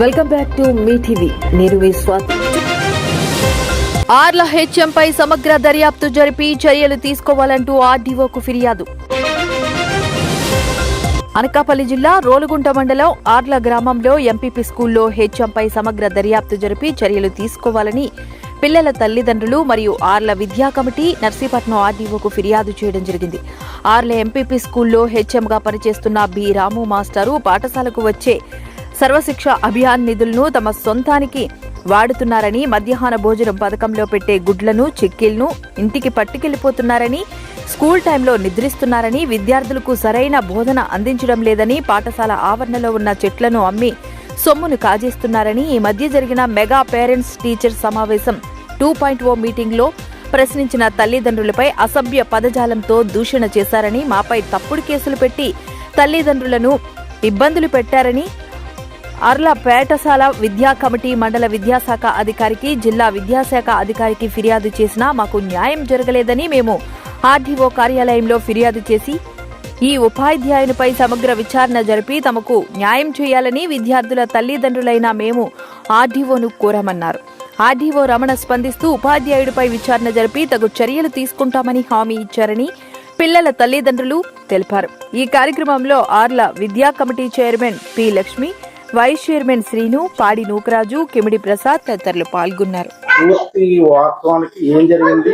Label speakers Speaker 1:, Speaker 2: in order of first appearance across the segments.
Speaker 1: Welcome back to మీ TV. నేను మీ స్వాతి. ఆర్ల హెచ్ఎంపై సమగ్ర దర్యాప్తు జరిపి చర్యలు తీసుకోవాలంటూ ఆర్డీఓకు ఫిర్యాదు. అనకాపల్లి జిల్లా రోలుగుంట మండలం ఆర్ల గ్రామంలో ఎంపీపీ స్కూల్లో హెచ్ఎంపై సమగ్ర దర్యాప్తు జరిపి చర్యలు తీసుకోవాలని పిల్లల తల్లిదండ్రులు మరియు ఆర్ల విద్యా కమిటీ నర్సీపట్నం ఆర్డీఓకు ఫిర్యాదు చేయడం జరిగింది. ఆర్ల ఎంపీపీ స్కూల్లో హెచ్ఎంగా పనిచేస్తున్న బి రాము మాస్టారు పాఠశాలకు వచ్చే సర్వశిక్ష అభియాన్ నిధులను తమ సొంతానికి వాడుతున్నారని మధ్యాహ్న భోజనం పథకంలో పెట్టే గుడ్లను చిక్కీలను ఇంటికి పట్టుకెళ్ళిపోతున్నారని స్కూల్ టైంలో నిద్రిస్తున్నారని విద్యార్థులకు సరైన బోధన అందించడం లేదని పాఠశాల ఆవరణలో ఉన్న చెట్లను అమ్మి సొమ్మును కాజేస్తున్నారని ఈ మధ్య జరిగిన మెగా పేరెంట్స్ టీచర్ సమావేశం టూ పాయింట్ ఓ మీటింగ్లో ప్రశ్నించిన తల్లిదండ్రులపై అసభ్య పదజాలంతో దూషణ చేశారని మాపై తప్పుడు కేసులు పెట్టి తల్లిదండ్రులను ఇబ్బందులు పెట్టారని అర్ల పేటసాల విద్యా కమిటీ మండల విద్యాశాఖ అధికారికి జిల్లా విద్యాశాఖ అధికారికి ఫిర్యాదు చేసినా మాకు న్యాయం జరగలేదని మేము ఆర్డీఓ కార్యాలయంలో ఫిర్యాదు చేసి ఈ ఉపాధ్యాయునిపై సమగ్ర విచారణ జరిపి తమకు న్యాయం చేయాలని విద్యార్థుల తల్లిదండ్రులైన మేము ఆర్డీఓను కోరామన్నారు. ఆర్డీఓ రమణ స్పందిస్తూ ఉపాధ్యాయుడిపై విచారణ జరిపి తగు చర్యలు తీసుకుంటామని హామీ ఇచ్చారని పిల్లల తల్లిదండ్రులు తెలిపారు. ఈ కార్యక్రమంలో ఆర్ల విద్యా committee chairman P Lakshmi vice chairman Srinu Padi Nookaraju Kimidi Prasad తదితరులు పాల్గొన్నారు.
Speaker 2: పూర్తి వాస్తవానికి ఏం జరిగింది?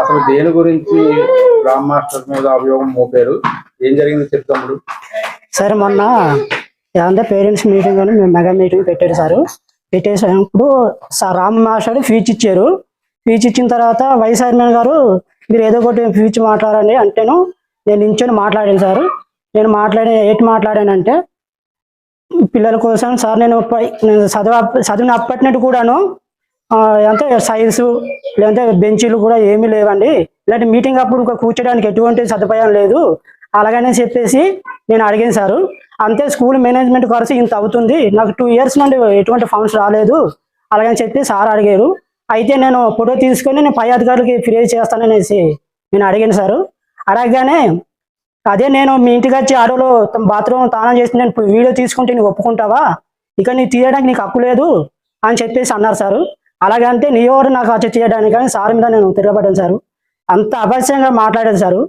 Speaker 2: అసలు దేని గురించి రామ్ మాస్టర్ మీద అభియోగం మోపారు? ఏం జరిగింది చెప్తాముడు
Speaker 3: సార్ మొన్న ఏదంటే పేరెంట్స్ మీటింగ్ అని మేము మెగా మీటింగ్ పెట్టారు సార్. పెట్టేసినప్పుడు సార్ రామ్ మాస్టర్ ఫీచ్ ఇచ్చారు. ఫీచ్ ఇచ్చిన తర్వాత వైస్ చైర్మన్ గారు మీరు ఏదో ఒకటి ఫీచ్ మాట్లాడండి అంటేను నేను నించొని మాట్లాడాను సార్. నేను మాట్లాడే ఏంటి మాట్లాడానంటే పిల్లల కోసం సార్ నేను పై- నేను చదివ చదివిన నుండి కూడాను అంటే సైన్స్ లేదంటే బెంచీలు కూడా ఏమీ లేవండి. ఇలాంటి మీటింగ్ అప్పుడు ఇంకా కూర్చోడానికి ఎటువంటి సదుపాయం లేదు. అలాగనే చెప్పేసి నేను అడిగాను సారు. అంతే స్కూల్ మేనేజ్మెంట్ ఖర్చు ఇంత అవుతుంది. నాకు టూ ఇయర్స్ నుండి ఎటువంటి ఫండ్స్ రాలేదు. అలాగని చెప్పి సార్ అడిగారు. అయితే నేను ఫోటో తీసుకొని నేను పై అధికారులకి ఫిర్యాదు చేస్తాననేసి నేను అడిగాను సారు. అడగగానే అదే నేను మీ ఇంటికి వచ్చి ఆడోలో బాత్రూమ్ తానం చేసి నేను వీడియో తీసుకుంటే నీకు ఒప్పుకుంటావా? ఇక నీ తీయడానికి నీకు హక్కు లేదు అని చెప్పేసి అన్నారు సారు. అలాగంటే నీ ఎవరు నాకు వచ్చి తీయడానికి కానీ సార్ మీద నేను తిరగబడ్డాను సారు. అంత అపరిచయంగా మాట్లాడాను సారు.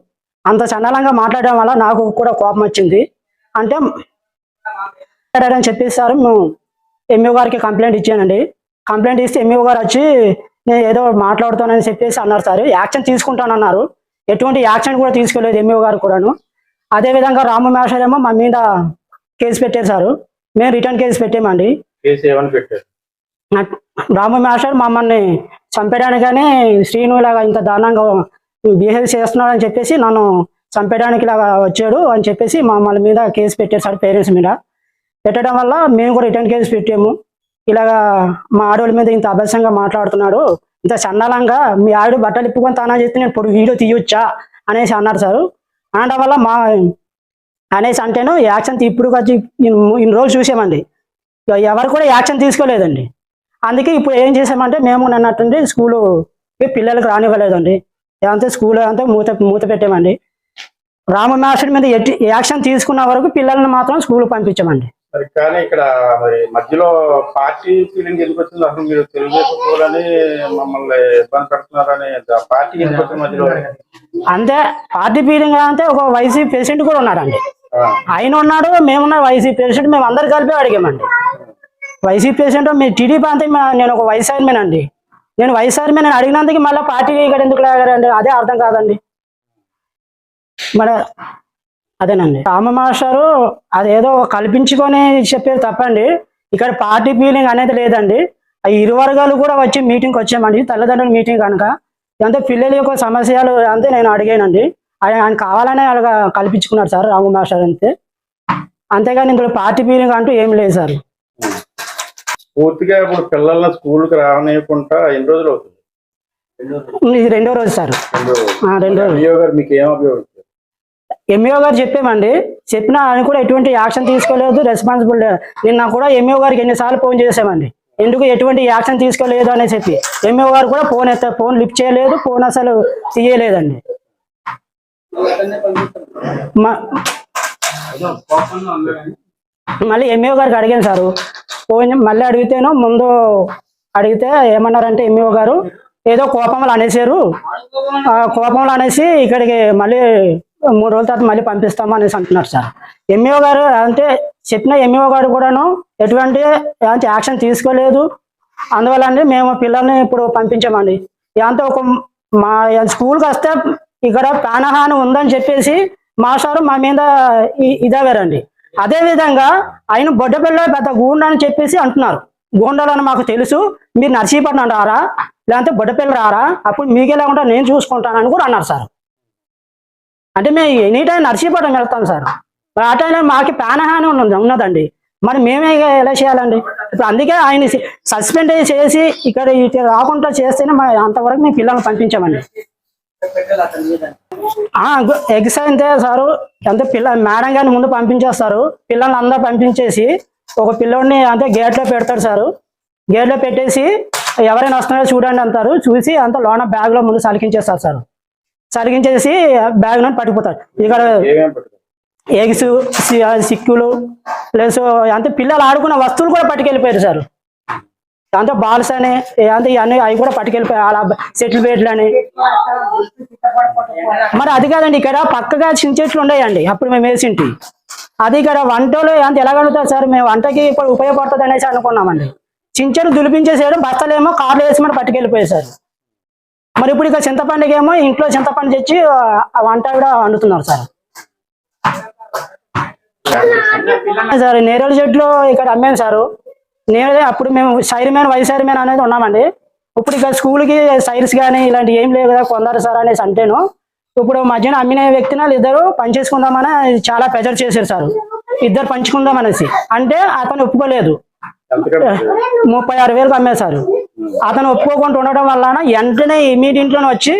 Speaker 3: అంత చండాలంగా మాట్లాడడం వల్ల నాకు కూడా కోపం వచ్చింది. అంటే మాట్లాడారని చెప్పేసి సార్ మేము ఎంఈఓ గారికి కంప్లైంట్ ఇచ్చానండి. కంప్లైంట్ ఇస్తే ఎంఈఓ గారు వచ్చి నేను ఏదో మాట్లాడుతానని చెప్పేసి అన్నారు సార్. యాక్షన్ తీసుకుంటానన్నారు. ఎటువంటి యాక్షన్ కూడా తీసుకోలేదు ఎంఈఓ గారు కూడాను. అదే విధంగా రాము మేషర్ ఏమో మా మీద కేసు పెట్టారు సార్. మేము రిటర్న్ కేసు పెట్టామండి. రాము మేషర్ మమ్మల్ని చంపేయడానికని శ్రీను ఇలాగా ఇంత దారుణంగా బిహేవ్ చేస్తున్నాడు అని చెప్పేసి నన్ను చంపేయడానికి ఇలాగా వచ్చాడు అని చెప్పేసి మమ్మల్ని మీద కేసు పెట్టారు సార్ పేరెంట్స్ మీద. పెట్టడం వల్ల మేము కూడా రిటర్న్ కేసు పెట్టాము. ఇలాగా మా ఆడవాళ్ళ మీద ఇంత అభ్యాసంగా మాట్లాడుతున్నాడు. ఇంత చండాలంగా మీ ఆవిడ బట్టలు ఇప్పుకొని తానా చేస్తే నేను ఇప్పుడు వీడియో తీయొచ్చా? అనేసి అన్నారు సార్. అనడం వల్ల మా అనేసి అంటేను యాక్షన్ ఇప్పుడు వచ్చి ఇన్ని రోజులు చూసామండి. ఎవరు కూడా యాక్షన్ తీసుకోలేదండి. అందుకే ఇప్పుడు ఏం చేసామంటే మేము నన్నట్టుండి స్కూలు పిల్లలకు రానివ్వలేదండి. ఏమంటే స్కూల్ అంతా మూత మూత పెట్టామండి. రామ మాస్టర్ మీద ఎట్టి యాక్షన్ తీసుకున్న వరకు పిల్లల్ని మాత్రం స్కూల్ పంపించామండి.
Speaker 2: మరి కానీ ఇక్కడ మరి మధ్యలో పార్టీ ఫీలింగ్ ఎందుకు వచ్చింది అసలు మీరు తెలుగుదేశం వాళ్ళని మమ్మల్ని ఇబ్బంది పెడుతున్నారని పార్టీ ఎందుకు మధ్యలో?
Speaker 3: అంతే పార్టీ ఫీలింగ్ అంటే ఒక వైసీపీ ప్రెసిడెంట్ కూడా ఉన్నాడండి.
Speaker 2: ఆ,
Speaker 3: ఆయన ఉన్నాడు మేమున్న వైసీపీ ప్రెసిడెంట్ మేము అందరు కలిపి అడిగామండి. వైసీపీ ప్రెసిడెంట్ మీ టీడీపీ అంతే నేను ఒక వైస్ చైర్మన్ అండి. నేను వైస్ చైర్మన్ అని అడిగినందుకు మళ్ళీ పార్టీ ఇక్కడ ఎందుకు అదే అర్థం కాదండి. మరి అదేనండి. రామ మాస్టారు అదేదో కల్పించుకొని చెప్పేది తప్పండి. ఇక్కడ పార్టీ ఫీలింగ్ అనేది లేదండి. ఆ ఇరు వర్గాలు కూడా వచ్చి మీటింగ్కి వచ్చామండి. తల్లిదండ్రుల మీటింగ్ కనుక. అంటే పిల్లల యొక్క సమస్యలు అంతే నేను అడిగానండి. ఆయన ఆయన కావాలనే అలాగా కల్పించుకున్నారు సార్ రాము మాస్టర్ అంతే. అంతేగాని ఇందులో పార్టీ ఫీలింగ్ అంటూ ఏం లేదు సార్.
Speaker 2: పూర్తిగా ఇప్పుడు పిల్లల్ని స్కూల్కి రానియకుండా ఎన్ని రోజులు అవుతుంది?
Speaker 3: ఇది రెండో రోజు సార్.
Speaker 2: రెండు
Speaker 3: రోజు.
Speaker 2: మీకు ఏం ఇచ్చారు?
Speaker 3: ఎంఈఓ గారు చెప్పామండి చెప్పినా ఆయన కూడా ఎటువంటి యాక్షన్ తీసుకోలేదు రెస్పాన్సిబిలిటీ నిన్న కూడా ఎంఈఓ గారికి ఎన్నిసార్లు ఫోన్ చేసామండి ఎందుకు ఎటువంటి యాక్షన్ తీసుకోలేదు అని చెప్పి. ఎంఈఓ గారు కూడా ఫోన్ ఎత్త ఫోన్ లిఫ్ట్ చేయలేదు ఫోన్ అసలు తీయలేదండి. మళ్ళీ ఎంఈఓ గారికి అడిగాను సారు. ఫోన్ మళ్ళీ అడిగితేనో ముందు అడిగితే ఏమన్నారంటే ఎంఈఓ గారు ఏదో కోపంలో అనేసారు ఆ కోపంలో అనేసి ఇక్కడికి మళ్ళీ మూడు రోజుల తర్వాత మళ్ళీ పంపిస్తాము అనేసి అంటున్నారు సార్. ఎంఈఓ గారు అంటే చెప్పిన ఎంఈఓ గారు కూడాను ఎటువంటి అంటే యాక్షన్ తీసుకోలేదు. అందువల్ల అండి మేము పిల్లల్ని ఇప్పుడు పంపించామండి. ఇదంతా ఒక మా స్కూల్కి వస్తే ఇక్కడ ప్రాణహాని ఉందని చెప్పేసి మా సారు మా మీద ఇ- ఇదవేరండి అదే విధంగా ఆయన బొడ్డపిల్ల పెద్ద గూండా అని చెప్పేసి అంటున్నారు. గూండాలని మాకు తెలుసు. మీరు నర్సీపట్నం రారా? లేదంటే బొడ్డపిల్ల రారా? అప్పుడు మీకే లేకుండా నేను చూసుకుంటానని కూడా అన్నారు సార్. అంటే మేము ఎనీ టైం నర్సీపట్నం వెళ్తాం సార్. మరి ఆ టైంలో మాకు ప్రాణహాని ఉన్నదండి. మరి మేమే ఎలా చేయాలండి? ఇప్పుడు అందుకే ఆయన సస్పెండ్ చేసి ఇక్కడ రాకుండా చేస్తేనే మా అంతవరకు మేము పిల్లల్ని పంపించామండి. ఎగ్స్ అయితే సారు. అంటే పిల్ల మేడం గారిని ముందు పంపించేస్తారు. పిల్లల్ని అందరూ పంపించేసి ఒక పిల్లోడిని అంటే గేట్లో పెడతాడు సారు. గేట్లో పెట్టేసి ఎవరైనా వస్తున్నారో చూడండి అంటారు. చూసి అంత లోన బ్యాగ్లో ముందు సలికించేస్తారు సార్. సలికించేసి బ్యాగ్ నుండి పట్టుకుపోతారు. ఇక్కడ ఎగ్స్ సిక్కులు ప్లస్ అంటే పిల్లలు ఆడుకున్న వస్తువులు కూడా పట్టుకెళ్ళిపోయారు సార్. దాంతో బాల్స్ అని అంటే ఇవన్నీ అవి కూడా పట్టుకెళ్ళిపోయారు అలా సెటిల్ బేట్లు అని. మరి అది కాదండి ఇక్కడ పక్కగా చిన్న చెట్లు ఉన్నాయండి అప్పుడు మేము వేసింటి. అది ఇక్కడ వంటలు అంత ఎలా కలుగుతుంది సార్? మేము వంటకి ఇప్పుడు ఉపయోగపడుతుంది అనేసి అనుకున్నామండి. చించెలు దులిపించేసాడు బస్తలేమో కార్లు వేసి మనం పట్టుకెళ్ళిపోయేసారు మరి ఇప్పుడు ఇక చింతపండుకి ఏమో ఇంట్లో చింతపండు తెచ్చి ఆ వంట కూడా వండుతున్నారు సార్. సార్ నేరేడు చెట్లు ఇక్కడ అమ్మాను సారు? నేను అప్పుడు మేము chairman vice chairman అనేది ఉన్నామండి. ఇప్పుడు ఇక్కడ స్కూల్కి సైర్స్ కానీ ఇలాంటి ఏం లేవు కదా కొందరు సార్ అనేసి అంటేను. ఇప్పుడు మధ్యన అమ్మిన వ్యక్తిని వాళ్ళు ఇద్దరు పనిచేసుకుందామని చాలా ప్రెజర్ చేశారు సార్. ఇద్దరు పంచుకుందాం అనేసి. అంటే అతను ఒప్పుకోలేదు. ముప్పై ఆరు వేలకు అమ్మేశారు అతను ఒప్పుకోకుండా ఉండడం వలన వెంటనే ఇమీడియట్లోనే వచ్చి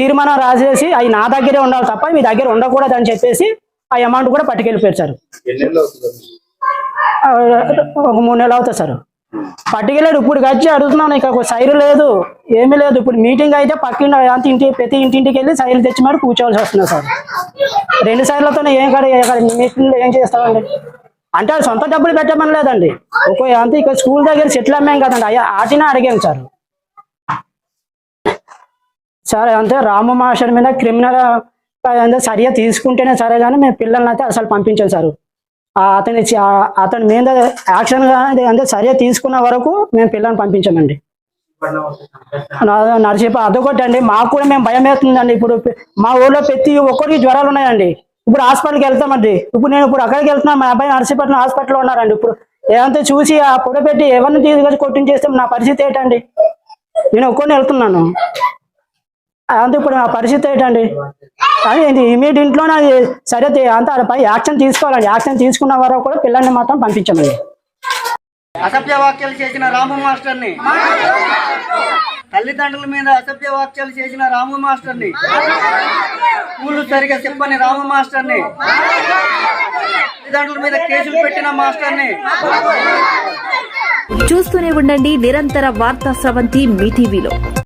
Speaker 3: తీర్మానం రాసేసి అవి నా దగ్గరే ఉండాలి తప్ప మీ దగ్గర ఉండకూడదు అని చెప్పేసి ఆ అమౌంట్ కూడా పట్టుకెళ్ళిపోయారు సార్. ఒక మూడు నెలలు అవుతుంది సార్. పట్టుకెళ్ళాడు ఇప్పుడు వచ్చి అడుగుతున్నాను ఇక ఒక సైరు లేదు ఏమీ లేదు. ఇప్పుడు మీటింగ్ అయితే పక్కింటి అంత ఇంటి ప్రతి ఇంటింటికి వెళ్ళి సైలు తెచ్చి మరి కూర్చోవాల్సి వస్తుంది సార్. రెండు సైర్లతో ఏం కాదు మీటింగ్లో ఏం చేస్తామండి? అంటే అది సొంత డబ్బులు పెట్టమని లేదండి. ఒక అంత ఇక్కడ స్కూల్ దగ్గర సెటిల్ అమ్మాం కదండి. అయ్యా ఆటినే అడిగాం సార్. సార్ అంతే రాము మాస్టర్ మీద క్రిమినల్ సరిగా తీసుకుంటేనే సరే కానీ మేము పిల్లల్ని అయితే అసలు పంపించాం సార్. ఆ అతని అతని మీద యాక్షన్ కానీ అంటే సరిగా తీసుకున్న వరకు మేము పిల్లల్ని పంపించామండి. నరసేపు నరసింహ అదొకటి అండి మాకు కూడా మేము భయం వేస్తుందండి. ఇప్పుడు మా ఊర్లో ప్రతి ఒక్కరికి జ్వరాలు ఉన్నాయండి. ఇప్పుడు హాస్పిటల్కి వెళ్తామండి. ఇప్పుడు నేను ఇప్పుడు అక్కడికి వెళ్తున్నా మా అబ్బాయి నర్సీపట్నం హాస్పిటల్లో ఉన్నారండి. ఇప్పుడు ఏమంతా చూసి ఆ పొడ పెట్టి ఎవరిని తీసుకొచ్చి కొట్టించేస్తే నా పరిస్థితి ఏంటండి? నేను ఒక్కొని వెళ్తున్నాను. అంత ఇప్పుడు నా పరిస్థితి ఏంటండి? అది ఇమీడియట్ ఇంట్లోనే అది సరే అంత పై యాక్షన్ తీసుకోవాలండి. యాక్షన్ తీసుకున్న వరకు కూడా పిల్లల్ని మాత్రం పంపించమండి.
Speaker 4: అసభ్య వ్యాఖ్యలు చేసిన రాము మాస్టర్ని. తల్లిదండ్రుల మీద అసభ్య వాక్యాలు చేసిన రాము మాస్టర్ని. స్కూళ్ళు సరిగా చెప్పని రాము మాస్టర్ని. తల్లిదండ్రుల మీద కేసులు పెట్టిన మాస్టర్ని.
Speaker 1: చూస్తూనే ఉండండి నిరంతర వార్తా స్రవంతి మీ టీవీలో.